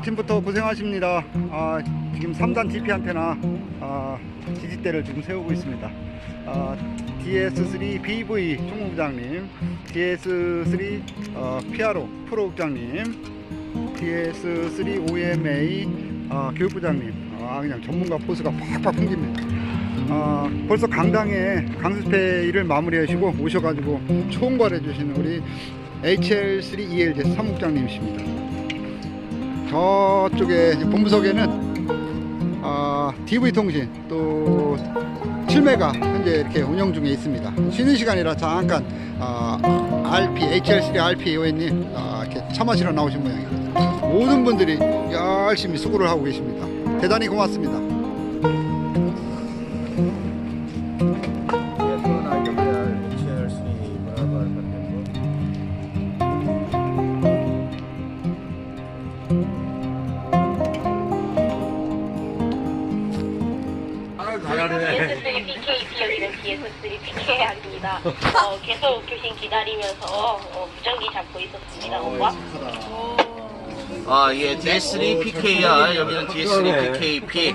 아침부터 고생하십니다. 아, 지금 3단 DP한테나 아, 지지대를 지금 세우고 있습니다. 아, DS3 BV 총무부장님, DS3 어, 피아로 프로국장님, DS3 OMA 아, 교육부장님, 아, 그냥 전문가 포스가 팍팍 풍깁니다. 아, 벌써 강당에 강습회의를 마무리하시고 오셔가지고 총괄해 주시는 우리 HL3ELJ 사무국장님이십니다. 저쪽에 본부석에는 아, DV통신 또 7메가 현재 이렇게 운영 중에 있습니다. 쉬는 시간이라 잠깐 아, RP, HL3 RP 의원님 아, 이렇게 차 마시러 나오신 모양입니다. 모든 분들이 열심히 수고를 하고 계십니다. 대단히 고맙습니다. 여기는 DS3 PKR입니다. 어, 계속 교신 기다리면서 어, 무전기 잡고 있었습니다. 오빠. 아, 예, DS3 PKR, 여기는 DS3 PKP.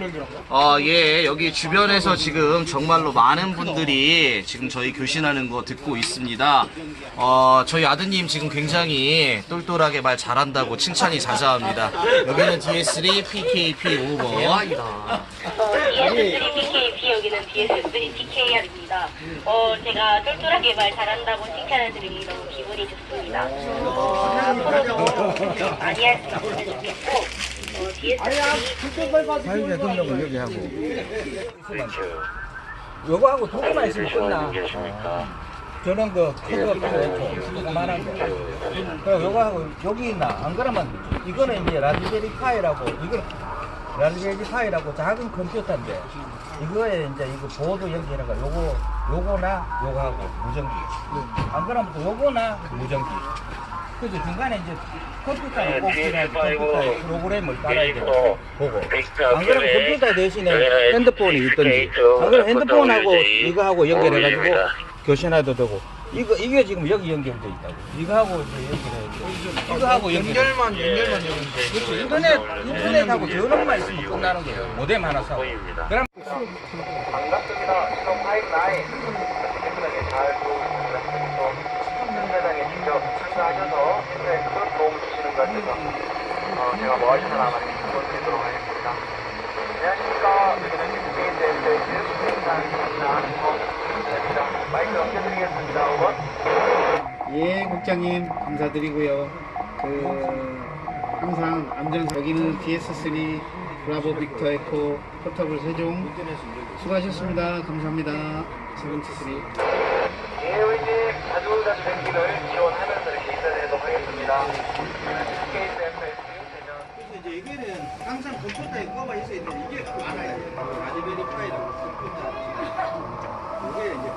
아, 예, 여기 주변에서 지금 정말로 많은 분들이 지금 저희 교신하는 거 듣고 있습니다. 어, 저희 아드님 지금 굉장히 똘똘하게 말 잘한다고 칭찬이 자자합니다. 여기는 DS3 PKP 오버. 어, DS3 PKP 여기는 DS3 PKR입니다. 어, 제가 똘똘하게 말 잘한다고 칭찬을 드리니 너무 기분이 좋습니다. 어, 앞으로도 많이 할 수 있으면 좋겠고 어, DS3 사회자 등록을 여기 하고. 요거하고 두 개만 있으면 끝나. 저런 거 그거 빼고 조그만한 거. 그럼 요거하고 여기 있나? 안 그러면 이거는 이제 라즈베리 파이라고 이거 라 즈베리 파이라고 작은 컴퓨터인데 이거에 이제 이거 보드 연결해가 요거 요거나 요거하고 무전기. 안 그러면 또 요거나 무전기. 그래서 중간에 이제 컴퓨터에 꼭 필요한 컴퓨터에 프로그램을 깔아야 되고 보고. 안 그러면 컴퓨터 대신에 핸드폰이 있든지. 안 그러면 핸드폰하고 이거하고 연결해가지고 교신해도 되고 이거 이게 지금 여기 연결돼 있다고 이거하고 이제 연결해 돼 이거하고 연결만 연결만 연결돼 그렇죠 인터넷 인터넷하고 전원만 있으면 끝나는 거예요 모뎀 하나 사고 그럼 반갑습니다. 신호 59. 깨끗하게 잘 들어오고 있습니다. 또 현장에 직접 참가하셔서 행사에 큰 도움 주시는 것 같아서 어, 제가 뭐 하시나 아마 도와드리도록 하겠습니다. 안녕하십니까. 여기는 KSS 수행단입니다. 마이크 넘겨드리겠습니다. 5번. 예, 국장님 감사드리고요. 그 항상 안전 여기는 DS3 브라보 빅터 에코 포터블 세종 수고하셨습니다. 감사합니다. 세븐티스리. 예의님 자주 자주 뵙기를 지원하면서 이렇게 인사드리도록 하겠습니다. KSS 대전 이제 이게는 항상 컴퓨터에 꺼가 있어야 되는데 이게 많아야 돼요. 라즈베리 파이라고 컴퓨터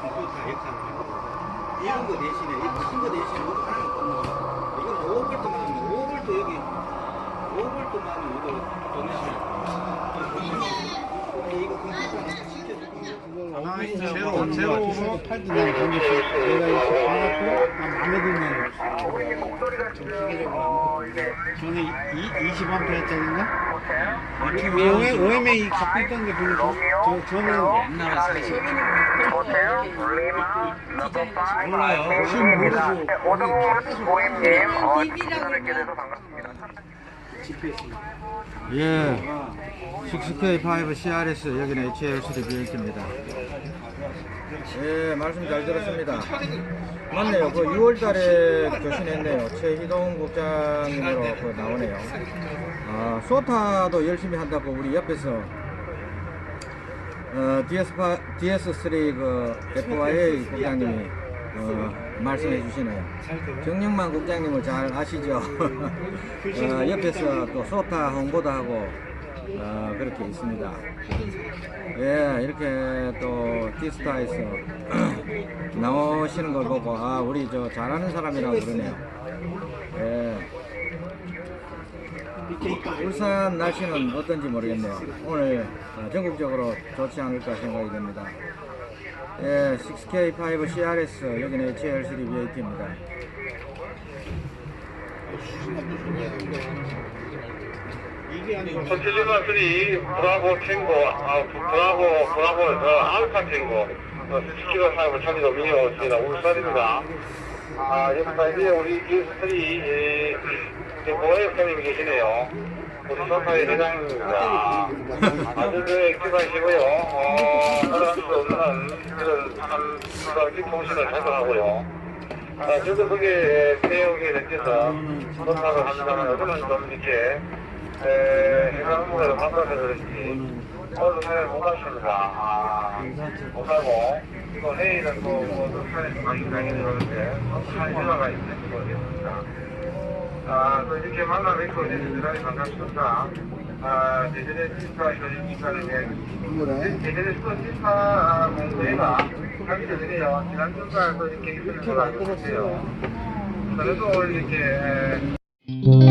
이제 컴퓨터 역할을 이런 거 대신에 이큰 거 대신에 이거 하나만 꽂는 거. 이건 5볼트만 하면 5볼트 여기 5볼트만 하면 이거 보내시면 시켜주고 하나 제로 제로 팔도 난 던졌어. 내가 이렇게 봐갖고 난 마음에 들면 우리 목소리가 지금 어 이게 저는 20암페 했잖아요. 보세요. OMA 갖고 있던 게 별로 저, 저, 저는 옛날에. 리마 넘버 5 몰라요. 지금 모르고 오동훈 고임님 어 찾아뵙게 돼서 반갑습니다. 예. 6K5 CRS 여기는 HL3 BH입니다. 예 말씀 잘 들었습니다. 맞네요. 그 6월 달에 교신했네요. 최희동 국장님으로 그 나오네요. 아 소타도 열심히 한다고 우리 옆에서 어, DS, DS3 그 FYA 국장님이 어, 말씀해 주시네요. 정영만 국장님을 잘 아시죠? 어, 옆에서 또 소타 홍보도 하고 어, 그렇게 있습니다. 예, 이렇게 또 디스타에서 나오시는 걸 보고 아 우리 저 잘하는 사람이라고 그러네요. 예. 울산 날씨는 어떤지 모르겠네요. 오늘 어, 전국적으로 좋지 않을까 생각이 됩니다. 예, 6K5 CRS 여기는 HL3 BAT입니다. 전체적으로 쓰리 브라보 탱고 아 브- 브라보 브라보 어, 알파 탱고 어, 10km 사업을 차지로 미니어입니다. 울산입니다. 아 이제 우리 기술이 예, 이제 모해 선생님이 계시네요. 우리 소파의 회장입니다. 아주 그 액티브하시고요. 어수 없는 그런 참 그런 통신을 작성하고요 아, 저도 그게 태역에 대해서 선택을 합니다만 요즘은 좀 이렇게 업무를 바꿔서 그런지 오늘 못 하십니다. 아, 못 하고 또 내일은 또뭐 산에서 가기 가게 되는데 산 일화가 있는지 모르겠습니다. 아, 또 이렇게 만나 뵙고 이제 대단히 반갑습니다. 아, 대전의 스타 교육 기사는 대전의 스타 스타 공부회가 하기 전에요. 지난 또 이렇게 있었는 걸 알고 있어요. 그래도 이렇게 에,